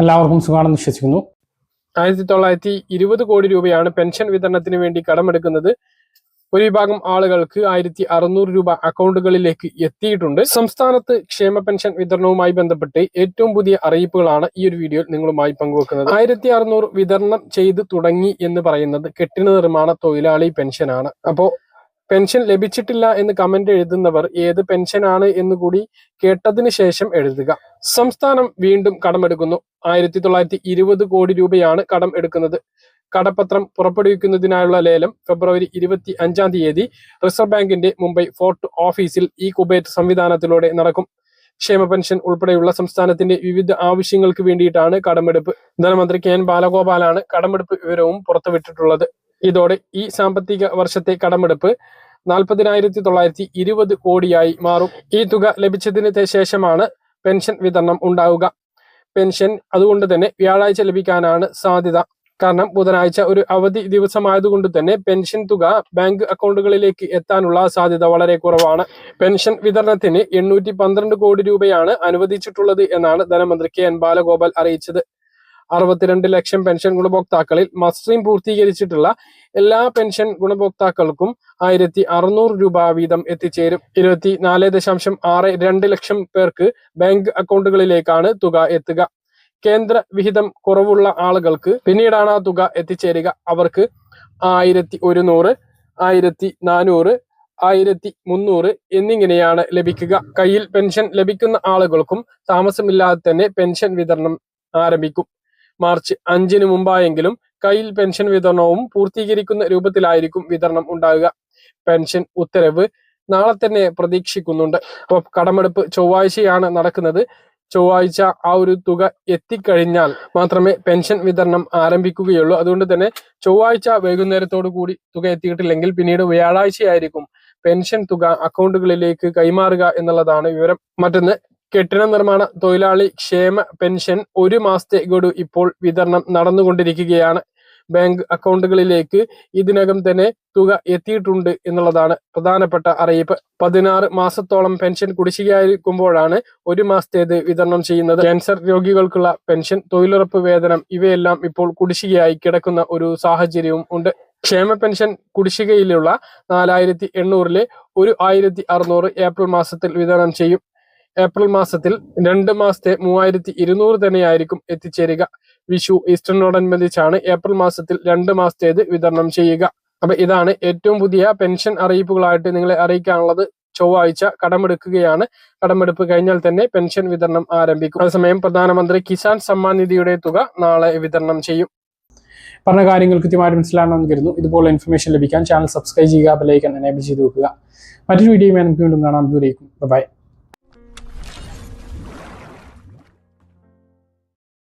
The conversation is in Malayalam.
എല്ലാവർക്കും സുഖമാണെന്ന് വിശ്വസിക്കുന്നു. ആയിരത്തി തൊള്ളായിരത്തി ഇരുപത് കോടി രൂപയാണ് പെൻഷൻ വിതരണത്തിന് വേണ്ടി കടമെടുക്കുന്നത്. ഒരു വിഭാഗം ആളുകൾക്ക് ആയിരത്തി അറുന്നൂറ് രൂപ അക്കൗണ്ടുകളിലേക്ക് എത്തിയിട്ടുണ്ട്. സംസ്ഥാനത്ത് ക്ഷേമ പെൻഷൻ വിതരണവുമായി ബന്ധപ്പെട്ട് ഏറ്റവും പുതിയ അറിയിപ്പുകളാണ് ഈ ഒരു വീഡിയോയിൽ നിങ്ങളുമായി പങ്കുവെക്കുന്നത്. ആയിരത്തി അറുന്നൂറ് വിതരണം ചെയ്തു തുടങ്ങി എന്ന് പറയുന്നത് കെട്ടിട നിർമ്മാണ തൊഴിലാളി പെൻഷനാണ്. അപ്പോ പെൻഷൻ ലഭിച്ചിട്ടില്ല എന്ന് കമന്റ് എഴുതുന്നവർ ഏത് പെൻഷനാണ് എന്ന് കൂടി കേട്ടതിന് ശേഷം എഴുതുക. സംസ്ഥാനം വീണ്ടും കടമെടുക്കുന്നു. ആയിരത്തി തൊള്ളായിരത്തി ഇരുപത് കോടി രൂപയാണ് കടം എടുക്കുന്നത്. കടപ്പത്രം പുറപ്പെടുവിക്കുന്നതിനായുള്ള ലേലം ഫെബ്രുവരി ഇരുപത്തി അഞ്ചാം തീയതി റിസർവ് ബാങ്കിന്റെ മുംബൈ ഫോർട്ട് ഓഫീസിൽ ഈ കുബേറ്റ് സംവിധാനത്തിലൂടെ നടക്കും. ക്ഷേമ പെൻഷൻ ഉൾപ്പെടെയുള്ള സംസ്ഥാനത്തിന്റെ വിവിധ ആവശ്യങ്ങൾക്ക് വേണ്ടിയിട്ടാണ് കടമെടുപ്പ്. ധനമന്ത്രി കെ എൻ ബാലഗോപാലാണ് കടമെടുപ്പ് വിവരവും പുറത്തുവിട്ടിട്ടുള്ളത്. ഇതോടെ ഈ സാമ്പത്തിക വർഷത്തെ കടമെടുപ്പ് നാൽപ്പതിനായിരത്തി തൊള്ളായിരത്തി ഇരുപത് കോടിയായി മാറും. ഈ തുക ലഭിച്ചതിന് ശേഷമാണ് പെൻഷൻ വിതരണം ഉണ്ടാവുക. പെൻഷൻ അതുകൊണ്ട് തന്നെ വ്യാഴാഴ്ച ലഭിക്കാനാണ് സാധ്യത. കാരണം ബുധനാഴ്ച ഒരു അവധി ദിവസമായതുകൊണ്ട് തന്നെ പെൻഷൻ തുക ബാങ്ക് അക്കൗണ്ടുകളിലേക്ക് എത്താനുള്ള സാധ്യത വളരെ കുറവാണ്. പെൻഷൻ വിതരണത്തിന് എണ്ണൂറ്റി കോടി രൂപയാണ് അനുവദിച്ചിട്ടുള്ളത് എന്നാണ് ധനമന്ത്രി കെ എൻ ബാലഗോപാൽ അറിയിച്ചത്. അറുപത്തിരണ്ട് ലക്ഷം പെൻഷൻ ഗുണഭോക്താക്കളിൽ മസ്ട്രീം പൂർത്തീകരിച്ചിട്ടുള്ള എല്ലാ പെൻഷൻ ഗുണഭോക്താക്കൾക്കും ആയിരത്തി അറുന്നൂറ് രൂപ വീതം എത്തിച്ചേരും. ഇരുപത്തി നാല് ദശാംശം ആറ് രണ്ട് ലക്ഷം പേർക്ക് ബാങ്ക് അക്കൗണ്ടുകളിലേക്കാണ് തുക എത്തുക. കേന്ദ്ര വിഹിതം കുറവുള്ള ആളുകൾക്ക് പിന്നീടാണ് ആ തുക എത്തിച്ചേരുക. അവർക്ക് ആയിരത്തി ഒരുന്നൂറ് ആയിരത്തി നാനൂറ് ആയിരത്തി മുന്നൂറ് എന്നിങ്ങനെയാണ് ലഭിക്കുക. കയ്യിൽ പെൻഷൻ ലഭിക്കുന്ന ആളുകൾക്കും താമസമില്ലാതെ തന്നെ പെൻഷൻ വിതരണം ആരംഭിക്കും. മാർച്ച് അഞ്ചിന് മുമ്പായെങ്കിലും കയ്യിൽ പെൻഷൻ വിതരണവും പൂർത്തീകരിക്കുന്ന രൂപത്തിലായിരിക്കും വിതരണം ഉണ്ടാകുക പെൻഷൻ ഉത്തരവ് നാളെ തന്നെ പ്രതീക്ഷിക്കുന്നുണ്ട്. അപ്പോൾ കടമെടുപ്പ് ചൊവ്വാഴ്ചയാണ് നടക്കുന്നത്. ചൊവ്വാഴ്ച ആ ഒരു തുക എത്തിക്കഴിഞ്ഞാൽ മാത്രമേ പെൻഷൻ വിതരണം ആരംഭിക്കുകയുള്ളൂ. അതുകൊണ്ട് തന്നെ ചൊവ്വാഴ്ച വൈകുന്നേരത്തോടു കൂടി തുക എത്തിയിട്ടില്ലെങ്കിൽ പിന്നീട് വ്യാഴാഴ്ചയായിരിക്കും പെൻഷൻ തുക അക്കൗണ്ടുകളിലേക്ക് കൈമാറുക എന്നുള്ളതാണ് വിവരം. മറ്റൊന്ന് കെട്ടിട നിർമ്മാണ തൊഴിലാളി ക്ഷേമ പെൻഷൻ ഒരു മാസത്തെ ഗഡു ഇപ്പോൾ വിതരണം നടന്നുകൊണ്ടിരിക്കുകയാണ്. ബാങ്ക് അക്കൗണ്ടുകളിലേക്ക് ഇതിനകം തന്നെ തുക എത്തിയിട്ടുണ്ട് എന്നുള്ളതാണ് പ്രധാനപ്പെട്ട അറിയിപ്പ്. പതിനാറ് മാസത്തോളം പെൻഷൻ കുടിശ്ശികയായിരിക്കുമ്പോഴാണ് ഒരു മാസത്തേത് വിതരണം ചെയ്യുന്നത്. ക്യാൻസർ രോഗികൾക്കുള്ള പെൻഷൻ തൊഴിലുറപ്പ് വേതനം ഇവയെല്ലാം ഇപ്പോൾ കുടിശ്ശികയായി കിടക്കുന്ന ഒരു സാഹചര്യവും ഉണ്ട്. ക്ഷേമ പെൻഷൻ കുടിശ്ശികയിലുള്ള നാലായിരത്തി എണ്ണൂറിലെ ഒരു ആയിരത്തി അറുന്നൂറ് ഏപ്രിൽ മാസത്തിൽ വിതരണം ചെയ്യും. ഏപ്രിൽ മാസത്തിൽ രണ്ട് മാസത്തെ മൂവായിരത്തി ഇരുന്നൂറ് തന്നെയായിരിക്കും എത്തിച്ചേരുക. വിഷു ഈസ്റ്ററിനോടനുബന്ധിച്ചാണ് ഏപ്രിൽ മാസത്തിൽ രണ്ട് മാസത്തേത് വിതരണം ചെയ്യുക. അപ്പൊ ഇതാണ് ഏറ്റവും പുതിയ പെൻഷൻ അറിയിപ്പുകളായിട്ട് നിങ്ങളെ അറിയിക്കാനുള്ളത്. ചൊവ്വാഴ്ച കടമെടുക്കുകയാണ്. കടമെടുപ്പ് കഴിഞ്ഞാൽ തന്നെ പെൻഷൻ വിതരണം ആരംഭിക്കും. അതേസമയം പ്രധാനമന്ത്രി കിസാൻ സമ്മാൻ നിധിയുടെ തുക നാളെ വിതരണം ചെയ്യും. പറഞ്ഞ കാര്യങ്ങൾ കൃത്യമായിട്ട് മനസ്സിലാണെന്ന് കരുതുന്നു. ഇതുപോലെ ഇൻഫർമേഷൻ ലഭിക്കാൻ ചാനൽ സബ്സ്ക്രൈബ് ചെയ്യുക ബെലൈക്കൻ എനേബിൾ ചെയ്ത് വെക്കുക. മറ്റൊരു വീഡിയോയുമായി നമുക്ക് വീണ്ടും കാണാം. ദൂരേക്കും ബൈ